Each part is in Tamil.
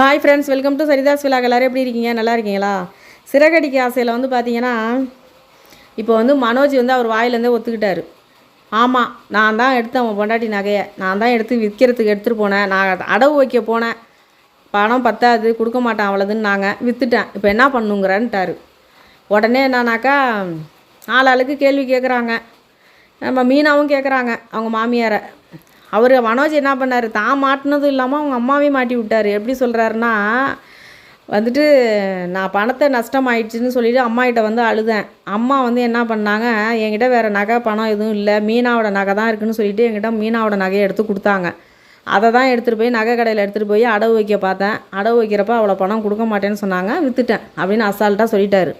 Hi friends welcome to Saritha's விழா எல்லோரும் எப்படி இருக்கீங்க? நல்லா இருக்கீங்களா? சிறகடிக்க ஆசையில் வந்து பார்த்தீங்கன்னா இப்போ வந்து மனோஜ் வந்து அவர் வாயிலேருந்தே ஒத்துக்கிட்டார். ஆமாம் நான் தான் எடுத்தேன் அவன் பொண்டாட்டி நகையை. நான் தான் எடுத்து விற்கிறதுக்கு எடுத்துகிட்டு போனேன். நான் அடவு வைக்க போனேன். பணம் பத்தாது கொடுக்க மாட்டேன் அவ்வளோதுன்னு நாங்கள் விற்றுட்டேன் இப்போ என்ன பண்ணுங்கிறன்ட்டாரு. உடனே என்னன்னாக்கா ஆளாளுக்கு கேள்வி கேட்குறாங்க நம்ம மீனாவும் கேட்குறாங்க அவங்க மாமியாரை. அவர் மனோஜ் என்ன பண்ணார்? தான் மாட்டினதும் இல்லாமல் அவங்க அம்மாவையும் மாட்டி விட்டார். எப்படி சொல்கிறாருன்னா வந்துட்டு நான் பணத்தை நஷ்டமாயிடுச்சுன்னு சொல்லிட்டு அம்மாகிட்ட வந்து அழுதேன். அம்மா வந்து என்ன பண்ணாங்க என்கிட்ட வேறு நகை பணம் எதுவும் இல்லை. மீனாவோட நகை தான் இருக்குதுன்னு சொல்லிட்டு என்கிட்ட மீனாவோட நகையை எடுத்து கொடுத்தாங்க. அதை தான் எடுத்துகிட்டு போய் நகை கடையில் எடுத்துகிட்டு போய் அடவு வைக்க பார்த்தேன். அடவு வைக்கிறப்ப அவ்வளோ பணம் கொடுக்க மாட்டேன்னு சொன்னாங்க. விற்றுட்டேன் அப்படின்னு அசால்ட்டாக சொல்லிட்டாரு.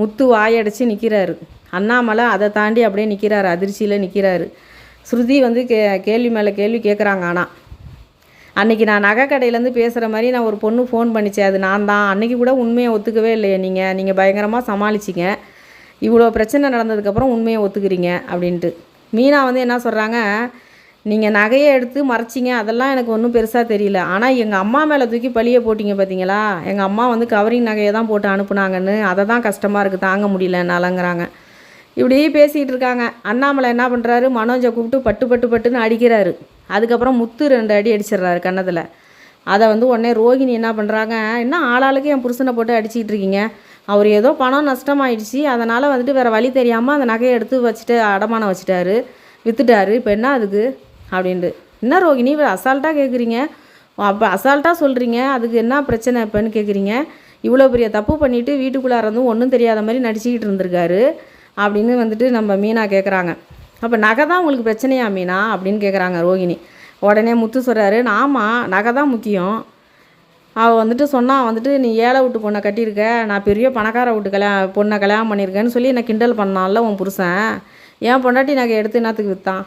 முத்து வாயடைச்சு நிற்கிறாரு அண்ணாமலை அதை தாண்டி அப்படியே நிற்கிறாரு அதிர்ச்சியில் நிற்கிறாரு ஸ்ருதி வந்து கே கேள்வி மேலே கேள்வி கேட்குறாங்க ஆனால் அன்றைக்கி நான் நகை கடையிலேருந்து பேசுகிற மாதிரி நான் ஒரு பொண்ணு ஃபோன் பண்ணிச்சேன் அது நான் தான். அன்றைக்கி கூட உண்மையை ஒத்துக்கவே இல்லையே நீங்கள் நீங்கள் பயங்கரமாக சமாளிச்சிங்க. இவ்வளோ பிரச்சனை நடந்ததுக்கப்புறம் உண்மையை ஒத்துக்கிறீங்க அப்படின்ட்டு. மீனா வந்து என்ன சொல்கிறாங்க நீங்கள் நகையை எடுத்து மறைச்சிங்க அதெல்லாம் எனக்கு ஒன்றும் பெருசாக தெரியல. ஆனால் எங்கள் அம்மா மேலே தூக்கி பழிய போட்டிங்க பார்த்தீங்களா எங்கள் அம்மா வந்து கவரிங் நகையை தான் போட்டு அனுப்புனாங்கன்னு. அதை தான் கஷ்டமாக இருக்குது தாங்க முடியல நலங்கிறாங்க. இப்படி பேசிகிட்டு இருக்காங்க. அண்ணாமலை என்ன பண்ணுறாரு மனோஜை கூப்பிட்டு பட்டு பட்டு பட்டுன்னு அடிக்கிறாரு. அதுக்கப்புறம் முத்து ரெண்டு அடி அடிச்சிடுறாரு கன்னத்தில். அதை வந்து உடனே ரோகிணி என்ன பண்ணுறாங்க என்ன ஆளாளுக்கு என் புருஷனை போட்டு அடிச்சிக்கிட்டு இருக்கீங்க? அவர் ஏதோ பணம் நஷ்டமாயிடுச்சு. அதனால் வந்துட்டு வேறு வழி தெரியாமல் அந்த நகையை எடுத்து வச்சுட்டு அடமானம் வச்சுட்டாரு. விற்றுட்டாரு இப்போ என்ன அதுக்கு? அப்படின்ட்டு. என்ன ரோகிணி அசால்ட்டாக கேட்குறீங்க அப்போ அசால்ட்டாக சொல்கிறீங்க அதுக்கு என்ன பிரச்சனை இப்போன்னு கேட்குறீங்க இவ்வளோ பெரிய தப்பு பண்ணிவிட்டு வீட்டுக்குள்ளார இருந்தும் ஒன்றும் தெரியாத மாதிரி நடிச்சுக்கிட்டு இருந்திருக்காரு. அப்படின்னு வந்துட்டு நம்ம மீனா கேட்குறாங்க அப்போ நகை தான் உங்களுக்கு பிரச்சனையா மீனா? அப்படின்னு கேட்குறாங்க ரோகிணி. உடனே முத்து சொல்கிறாரு ஆமாம் நகை தான் முக்கியம். அவள் வந்துட்டு சொன்னால் வந்துட்டு நீ ஏழை விட்டு பொண்ணை கட்டியிருக்க. நான் பெரிய பணக்கார வீட்டு கல்யாணம் பொண்ணை கல்யாணம் பண்ணியிருக்கேன்னு சொல்லி என்னை கிண்டல் பண்ணான்ல உன் புருஷன். என் பொண்டாட்டி நகை எடுத்து என்னத்துக்கு விற்றான்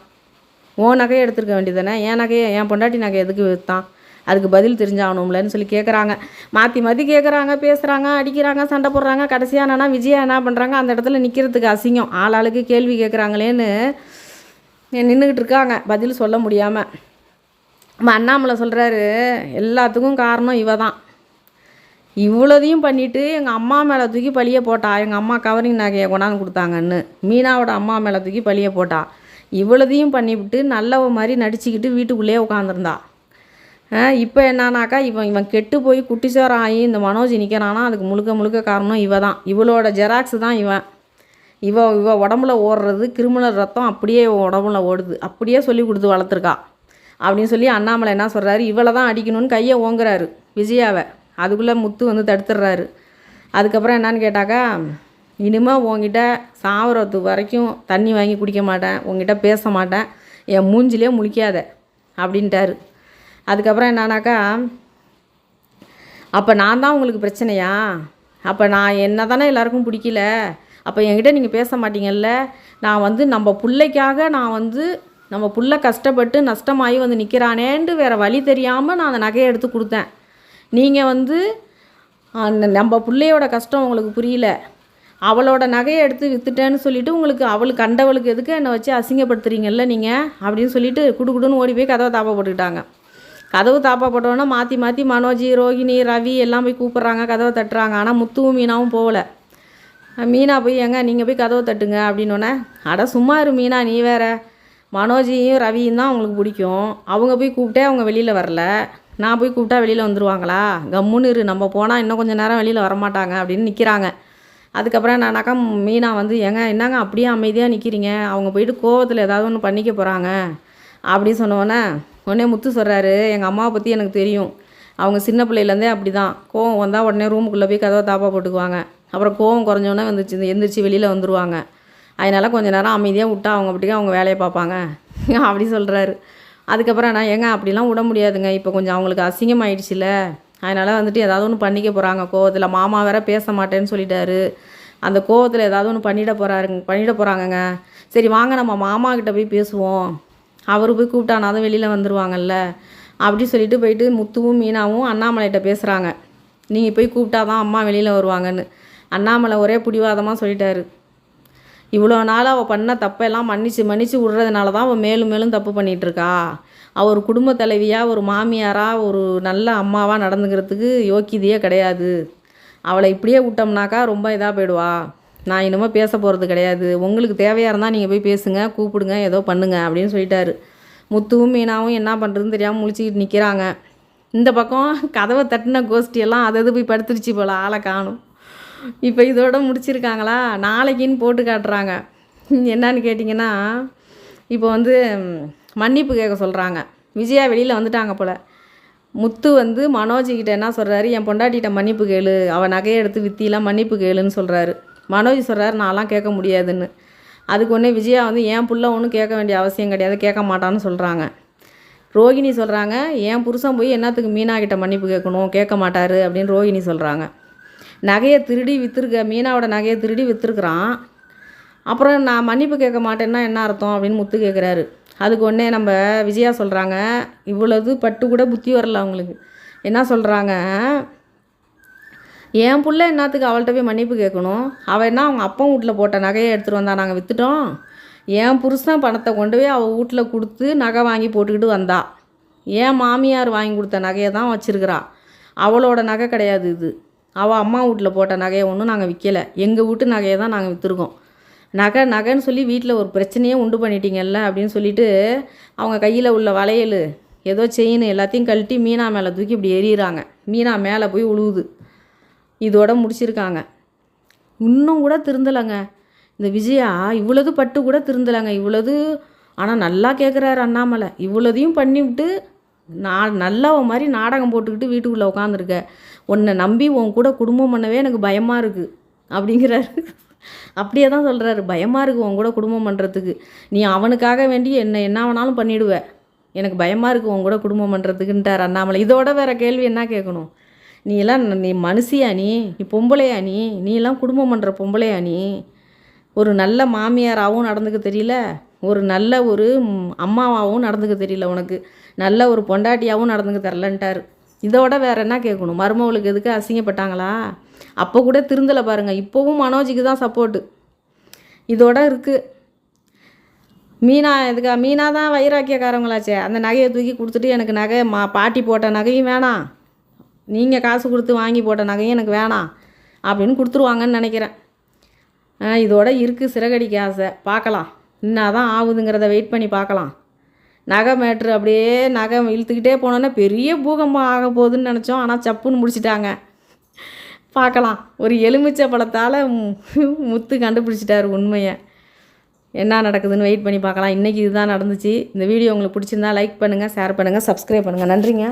உன் நகையை எடுத்துருக்க வேண்டியதானே என் நகையை என் பொண்டாட்டி நகை எதுக்கு விற்றான் அதுக்கு பதில் தெரிஞ்சாகணும்லன்னு சொல்லி கேட்குறாங்க மாற்றி மாற்றி கேட்குறாங்க பேசுகிறாங்க அடிக்கிறாங்க சண்டை போடுறாங்க. கடைசியாக என்னன்னா விஜயா என்ன பண்ணுறாங்க அந்த இடத்துல நிற்கிறதுக்கு அசிங்கம். ஆளாளுக்கு கேள்வி கேட்குறாங்களேன்னு நின்றுக்கிட்டு இருக்காங்க. பதில் சொல்ல முடியாமல் நம்ம அண்ணாமலை சொல்கிறாரு எல்லாத்துக்கும் காரணம் இவ தான் இவ்வளோதையும் பண்ணிவிட்டு எங்கள் அம்மா மேலே தூக்கி பழிய போட்டா எங்கள் அம்மா கவரிங் நகையை கொண்டாந்து கொடுத்தாங்கன்னு. மீனாவோட அம்மா மேலே தூக்கி பழிய போட்டா. இவ்வளோதையும் பண்ணிவிட்டு நல்லவ மாதிரி நடிச்சுக்கிட்டு வீட்டுக்குள்ளேயே உட்காந்துருந்தா இப்போ என்னன்னாக்கா இவன் இவன் கெட்டு போய் குட்டிச்சோரம் ஆகி இந்த மனோஜ் நிற்கிறானா அதுக்கு முழுக்க முழுக்க காரணம் இவ தான் இவளோட ஜெராக்ஸ் தான் இவன். இவ இவ உடம்புல ஓடுறது கிரிமினல் ரத்தம் அப்படியே இவன் உடம்புல ஓடுது. அப்படியே சொல்லி கொடுத்து வளர்த்துருக்கா. அப்படின்னு சொல்லி அண்ணாமலை என்ன சொல்கிறாரு இவளை தான் அடிக்கணும்னு கையை ஓங்குறாரு விஜயாவை. அதுக்குள்ளே முத்து வந்து தடுத்துடுறாரு. அதுக்கப்புறம் என்னன்னு கேட்டாக்கா இனிமேல் உங்ககிட்ட சாவரத்து வரைக்கும் தண்ணி வாங்கி குடிக்க மாட்டேன். உங்ககிட்ட பேச மாட்டேன். என் மூஞ்சிலே முழிக்காத. அப்படின்ட்டாரு. அதுக்கப்புறம் என்னன்னாக்கா அப்போ நான் தான் உங்களுக்கு பிரச்சனையா? அப்போ நான் என்ன தானே எல்லாருக்கும் பிடிக்கல? அப்போ என்கிட்ட நீங்கள் பேச மாட்டீங்கல்ல? நான் வந்து நம்ம பிள்ளைக்காக நான் வந்து நம்ம புள்ள கஷ்டப்பட்டு நஷ்டமாகி வந்து நிற்கிறானேன்ட்டு வேறு வழி தெரியாமல் நான் அந்த நகையை எடுத்து கொடுத்தேன். நீங்கள் வந்து நம்ம பிள்ளையோட கஷ்டம் உங்களுக்கு புரியல. அவளோட நகையை எடுத்து விற்றுட்டேன்னு சொல்லிட்டு உங்களுக்கு அவளுக்கு கண்டவளுக்கு எதுக்கு என்னை வச்சு அசிங்கப்படுத்துறீங்கல்ல நீங்கள் அப்படின்னு சொல்லிட்டு குடு குடுன்னு ஓடி போய் கதவை தாப்பா போட்டுக்கிட்டாங்க. கதவு தாப்பா மாற்றி மாற்றி மனோஜி ரோகிணி ரவி எல்லாம் போய் கூப்பிட்றாங்க கதவை தட்டுறாங்க. ஆனால் முத்துவும் மீனாவும் போகல. மீனா போய் எங்க நீங்கள் போய் கதவை தட்டுங்க அப்படின்னோடனே அட சும்மா இரு மீனா நீ வேற. மனோஜியும் ரவியும் தான் அவங்களுக்கு பிடிக்கும். அவங்க போய் கூப்பிட்டே அவங்க வெளியில் வரல. நான் போய் கூப்பிட்டா வெளியில் வந்துடுவாங்களா கம்முன்னு இரு. நம்ம போனால் இன்னும் கொஞ்சம் நேரம் வெளியில் வரமாட்டாங்க அப்படின்னு நிற்கிறாங்க அதுக்கப்புறம் நானாக்கா மீனா வந்து ஏங்க என்னங்க அப்படியே அமைதியாக நிற்கிறீங்க அவங்க போயிட்டு கோவத்தில் ஏதாவது ஒன்று பண்ணிக்க போகிறாங்க அப்படின்னு சொன்னோன்னே உடனே முத்து சொல்கிறாரு எங்கள் அம்மாவை பற்றி எனக்கு தெரியும். அவங்க சின்ன பிள்ளையிலேருந்தே அப்படி தான் கோவம் வந்தால் உடனே ரூமுக்குள்ளே போய் கதவை தாப்பா போட்டுக்குவாங்க. அப்புறம் கோவம் குறைஞ்சோன்னே வந்துச்சு எந்திரிச்சு வெளியில் வந்துடுவாங்க அதனால் கொஞ்ச நேரம் அமைதியாக விட்டா அவங்க அப்படியே அவங்க வேலையை பார்ப்பாங்க. அப்படி சொல்கிறாரு அதுக்கப்புறம் நான் ஏங்க அப்படிலாம் விட முடியாதுங்க. இப்போ கொஞ்சம் அவங்களுக்கு அசிங்கமாயிடுச்சுல அதனால் வந்துட்டு ஏதாவது ஒன்று பண்ணிக்க போகிறாங்க கோவத்தில் மாமா வேற பேச மாட்டேன்னு சொல்லிட்டாரு. அந்த கோவத்தில் ஏதாவது ஒன்று பண்ணிட போகிறாருங்க பண்ணிட போகிறாங்கங்க சரி வாங்க நம்ம மாமா கிட்ட போய் பேசுவோம். அவர் போய் கூப்பிட்டானாதான் வெளியில் வந்துடுவாங்கல்ல அப்படி சொல்லிட்டு போயிட்டு முத்துவும் மீனாவும் அண்ணாமலைகிட்ட பேசுகிறாங்க நீங்கள் போய் கூப்பிட்டாதான் அம்மா வெளியில் வருவாங்கன்னு. அண்ணாமலை ஒரே பிடிவாதமாக சொல்லிட்டாரு. இவ்வளோ நாள் அவள் பண்ண தப்பெல்லாம் மன்னிச்சு மன்னிச்சு விட்றதுனால தான் அவள் மேலும் மேலும் தப்பு பண்ணிகிட்ருக்கா அவர் குடும்ப தலைவியாக ஒரு மாமியாராக ஒரு நல்ல அம்மாவாக நடந்துக்கிறதுக்கு யோக்கியதையே கிடையாது. அவளை இப்படியே விட்டோம்னாக்கா ரொம்ப இதாக போயிடுவா. நான் இன்னமும் பேச போகிறது கிடையாது. உங்களுக்கு தேவையாக இருந்தால் நீங்கள் போய் பேசுங்க கூப்பிடுங்க ஏதோ பண்ணுங்க அப்படின்னு சொல்லிட்டாரு. முத்துவும் மீனாவும் என்ன பண்ணுறதுன்னு தெரியாமல் முழிச்சிக்கிட்டு நிற்கிறாங்க இந்த பக்கம் கதவை தட்டின கோஷ்டியெல்லாம் அதை அது போய் படுத்துருச்சு போல் ஆளை காணும். இப்போ இதோட முடிச்சிருக்காங்களா? நாளைக்குன்னு போட்டு காட்டுறாங்க. என்னன்னு கேட்டிங்கன்னா இப்போ வந்து மன்னிப்பு கேட்க சொல்கிறாங்க விஜயா வெளியில் வந்துட்டாங்க போல். முத்து வந்து மனோஜிக்கிட்ட என்ன சொல்கிறாரு என் பொண்டாட்டிகிட்ட மன்னிப்பு கேளு. அவள் நகையை எடுத்து வித்திலாம் மன்னிப்பு கேளுன்னு சொல்கிறாரு மனோஜ் சொல்கிறார் நான்லாம் கேட்க முடியாதுன்னு. அதுக்கு ஒன்றே விஜயா வந்து என் புள்ள ஒன்றும் கேட்க வேண்டிய அவசியம் கிடையாது கேட்க மாட்டான்னு சொல்கிறாங்க ரோகிணி சொல்கிறாங்க என் புருஷன் போய் என்னத்துக்கு மீனாக்கிட்ட மன்னிப்பு கேட்கணும்? கேட்க மாட்டார் அப்படின்னு ரோகிணி சொல்கிறாங்க நகையை திருடி விற்றுருக்க மீனாவோட நகையை திருடி விற்றுருக்குறான் அப்புறம் நான் மன்னிப்பு கேட்க மாட்டேன்னா என்ன அர்த்தம் அப்படின்னு முத்து கேட்குறாரு அதுக்கு ஒன்றே நம்ம விஜயா சொல்கிறாங்க இவ்வளவு பட்டு கூட புத்தி வரல அவங்களுக்கு. என்ன சொல்கிறாங்க என் புள்ள என்னத்துக்கு அவள்கிட்ட போய் மன்னிப்பு கேட்கணும்? அவள் என்ன அவங்க அப்பா வீட்டில் போட்ட நகையை எடுத்துகிட்டு வந்தா நாங்கள் விற்றுட்டோம் என் புருஷன் பணத்தை கொண்டு போய் அவள் வீட்டில் கொடுத்து நகை வாங்கி போட்டுக்கிட்டு வந்தா. என் மாமியார் வாங்கி கொடுத்த நகையை தான் வச்சுருக்கிறா. அவளோட நகை கிடையாது இது. அவள் அம்மா வீட்டில் போட்ட நகையை ஒன்றும் நாங்கள் விற்கலை எங்கள் வீட்டு நகையை தான் நாங்கள் விற்றுருக்கோம் நகை நகைன்னு சொல்லி வீட்டில் ஒரு பிரச்சனையே உண்டு பண்ணிட்டீங்கல்ல அப்படின்னு சொல்லிட்டு அவங்க கையில் உள்ள வளையல் ஏதோ செயின் எல்லாத்தையும் கழட்டி மீனா மேலே தூக்கி இப்படி எறிகிறாங்க மீனா மேலே போய் உழுவுது. இதோட முடிச்சிருக்காங்க. இன்னும் கூட திருந்தலைங்க. இந்த விஜயா இவ்வளவு பட்டு கூட திருந்தலைங்க. இவ்வளவு ஆனால் நல்லா கேட்குறாரு அண்ணாமலை. இவ்வளோதையும் பண்ணிவிட்டு நான் நல்லவ மாதிரி நாடகம் போட்டுக்கிட்டு வீட்டுக்குள்ளே உட்காந்துருக்க உன்னை நம்பி உன் கூட குடும்பம் பண்ணவே எனக்கு பயமாக இருக்குது அப்படிங்கிறாரு. அப்படியே தான் சொல்கிறாரு பயமாக இருக்குது உன் கூட குடும்பம் பண்ணுறதுக்கு நீ அவனுக்காக வேண்டி என்ன என்ன வேணாலும் பண்ணிவிடுவேன் எனக்கு பயமாக இருக்குது உன் கூட குடும்பம் பண்ணுறதுக்குன்ட்டார் அண்ணாமலை. இதோட வேறு கேள்வி என்ன கேட்கணும்? நீ எல்லாம் நீ மனுஷியா நீ? நீ பொம்பளையா நீ? நீ எல்லாம் குடும்பம் பண்ணுற பொம்பளையா நீ? ஒரு நல்ல மாமியாராகவும் நடந்துக்க தெரியல. ஒரு நல்ல ஒரு அம்மாவாகவும் நடந்துக்க தெரியல உனக்கு. நல்ல ஒரு பொண்டாட்டியாகவும் நடந்துக்க தெரிலன்ட்டார் இதோட வேற என்ன கேட்கணும் மருமவளுக்கு எதுக்கு அசிங்கப்பட்டாங்களா? அப்போ கூட திருந்தலை பாருங்கள் இப்போவும் மனோஜுக்கு தான் சப்போர்ட்டு இதோட இருக்குது மீனா எதுக்கா? மீனா தான் வைராக்கியக்காரங்களாச்சே. அந்த நகையை தூக்கி கொடுத்துட்டு எனக்கு நகை மா பாட்டி போட்ட நகையும் வேணாம். நீங்கள் காசு கொடுத்து வாங்கி போட்ட நகையும் எனக்கு வேணாம் அப்படின்னு கொடுத்துருவாங்கன்னு நினைக்கிறேன். ஆ, இதோட இருக்குது சிறகடிக்கு ஆசை. பார்க்கலாம். என்ன தான் ஆகுதுங்கிறத வெயிட் பண்ணி பார்க்கலாம். நகை மேட்ரு அப்படியே நகை இழுத்துக்கிட்டே போனோன்னே பெரிய பூகம்பம் ஆக போகுதுன்னு நினச்சோம். ஆனால் சப்புன்னு முடிச்சிட்டாங்க. பார்க்கலாம். ஒரு எலுமிச்சை பழத்தால் முத்து கண்டுபிடிச்சிட்டாரு உண்மையை. என்ன நடக்குதுன்னு வெயிட் பண்ணி பார்க்கலாம். இன்றைக்கி இதுதான் நடந்துச்சு. இந்த வீடியோ உங்களுக்கு பிடிச்சிருந்தா லைக் பண்ணுங்கள் ஷேர் பண்ணுங்கள் சப்ஸ்கிரைப் பண்ணுங்கள் நன்றிங்க.